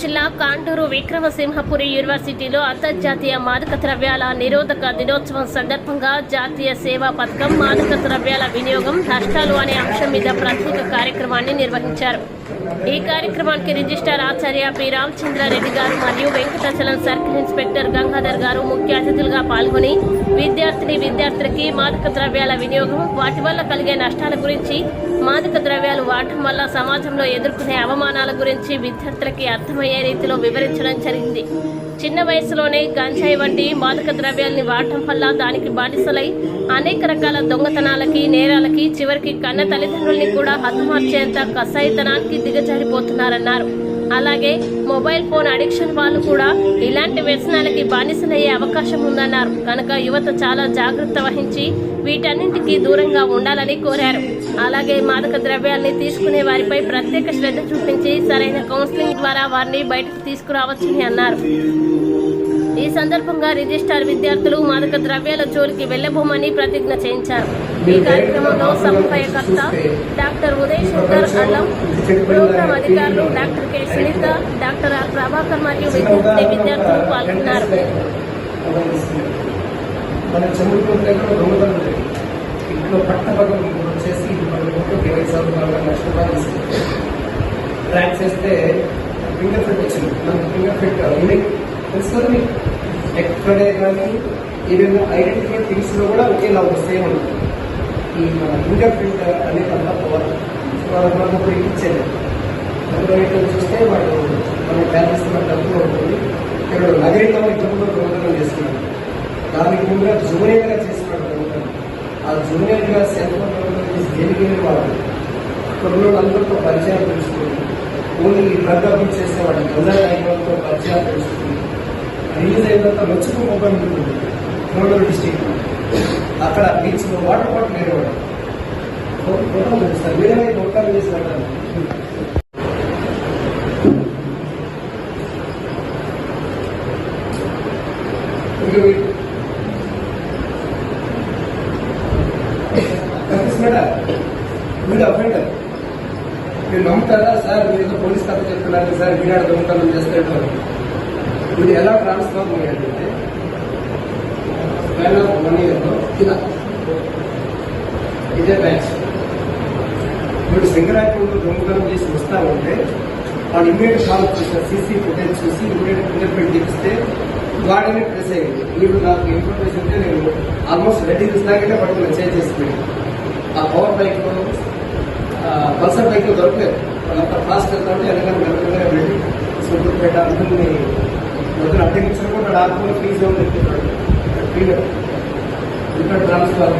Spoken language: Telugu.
జిల్లా కాంటూరు విక్రమసింహపురి యూనివర్సిటీలో అంతర్జాతీయ మాదక ద్రవ్యాల నిరోధక దినోత్సవం సందర్భంగా జాతీయ సేవా పథకం మాదక ద్రవ్యాల వినియోగం నష్టాలు అనే అంశం మీద ప్రత్యేక కార్యక్రమాన్ని నిర్వహించారు. ఈ కార్యక్రమానికి రిజిస్టార్ ఆచార్య పి. రామచంద్రారెడ్డి గారు మరియు వెంకటాచలం సర్కిల్ ఇన్స్పెక్టర్ గంగాధర్ గారు ముఖ్య అతిథులుగా పాల్గొని విద్యార్థిని విద్యార్థులకి మాదక ద్రవ్యాల వినియోగం వాటి వల్ల కలిగే నష్టాల గురించి మాదక ద్రవ్యాలు వాడటం వల్ల సమాజంలో ఎదుర్కొనే అవమానాల గురించి విద్యార్థులకి అర్థమయ్యే రీతిలో వివరించడం జరిగింది. చిన్న వయసులోనే గంజాయి వంటి మాదక ద్రవ్యాల్ని వాడటం వల్ల దానికి బానిసలై అనేక రకాల దొంగతనాలకి నేరాలకి చివరికి కన్న తల్లిదండ్రుల్ని కూడా హతమార్చేంత కసాయితనానికి దిగజారిపోతున్నారన్నారు. అలాగే మొబైల్ ఫోన్ అడిక్షన్ వాళ్ళు కూడా ఇలాంటి వ్యసనాలకి బానిసలయ్యే అవకాశం ఉందన్నారు. కనుక యువత చాలా జాగ్రత్త వహించి వీటన్నింటికీ దూరంగా ఉండాలని కోరారు. అలాగే మాదక ద్రవ్యాల్ని తీసుకునే వారిపై ప్రత్యేక శ్రద్ధ చూపించి సరైన కౌన్సిలింగ్ ద్వారా వారిని బయటకు తీసుకురావచ్చని అన్నారు. ఈ సందర్భంగా రిజిస్టార్ విద్యార్థులు మాదక ద్రవ్యాల జోలికి వెళ్ళబోమని ప్రతిజ్ఞ చేయించారు. ఈ కార్యక్రమంలో సమన్వయకర్త డాక్టర్ ఉదయ్ శంకర్ అల్లం ప్రోగ్రాం అధికారులు doctor K. Sunitha doctor R. Prabhakar మరియు విద్యార్థి విద్యార్థులు పాల్గొన్నారు. మన దొంగతనం ఇంట్లో పట్టపగలు ఇంట్లో ఇరవై ట్రాక్ చేస్తే ఫింగర్ ప్రింట్ వచ్చింది. మనకి ఫింగర్ ప్రింట్ యూనిక్ తెలుసు కదా మీకు? ఎక్కడే కానీ ఏదైనా ఐడెంటిఫై థింగ్స్లో కూడా ఒకేలా వస్తే ఉంటుంది. ఈ మన ఫింగర్ ప్రింట్ అనే అంతా పోవాలి వాళ్ళకి మనకు ఇప్పుడు ఇచ్చేది అందులో చూస్తే వాడు మన బ్యాలెన్స్ డబ్బులు ఉంటుంది. ఇక్కడ నగరంలో ఇద్దరు దొంగతనం చేస్తున్నాడు దానికి ముందుగా జూనియర్గా చేసినాడు దొంగతనం ఆ జూనియర్గా సెల్ ఫోన్ దొంగతనం చేసి దేనికి వాడు అక్కడ అందరితో పరిచయాలు తెలుసుకుంది ఓన్లీ డ్రగ్ అబ్యూస్ చేసేవాడు గంజాయి తాగినతో పరిచయాలు తెలుసుకుంది రిలీజ్ అయిన తర్వాత లొచ్చుకు మొబైల్ ఉంటుంది. గోల్డూరు డిస్టిక్ అక్కడ బీచ్లో వాటర్ బాటిల్ లేనివాడు ఫోటో చూపిస్తారు వేరే దొంగతనం చేసి ఇక కనిపిస్తున్నాడా వీడు అఫెండర్. మీరు నమ్ముతారా? సార్ మీరు పోలీస్ కథ చెప్తున్నారు. సార్ వీడాడు దొంగతనం చేస్తాడు. వీడు ఎలా ట్రాన్స్ఫార్మ్ అయ్యాడంటే స్పాన్ ఆఫ్ వన్ ఇయర్లో ఇలా ఇదే బ్యాచ్ వీడు సింగరాయపూర్లో దొంగతనం చేసి వస్తా ఉంటే వాడు ఇమ్మీడియట్ కాల్ చేసిన సీసీ ఫుటేజ్ చూసి ఇమ్మీడియట్ ఫింగర్ ప్రింట్ తీపిస్తే వాడిని ప్రెస్ అయ్యింది వీడు నాకు ఇన్ఫర్మేషన్ ఉంటే నేను ఆల్మోస్ట్ రెడీ చూసినాకే పట్టుకుని చేంజ్ చేసిపోయింది ఆ పవర్ బైక్ పల్సర్ బైక్ దొరకలేదు. వాళ్ళంతా ఫాస్ట్ వెళ్తా ఉంటే వెనకాల మెల్లగా వెళ్ళి సూపర్పేట అందరినీ అడ్డగించడం కూడా ఆత్మలో ఫీజు ఉంది ఫ్రీగా ఇక్కడ ట్రాన్స్ఫర్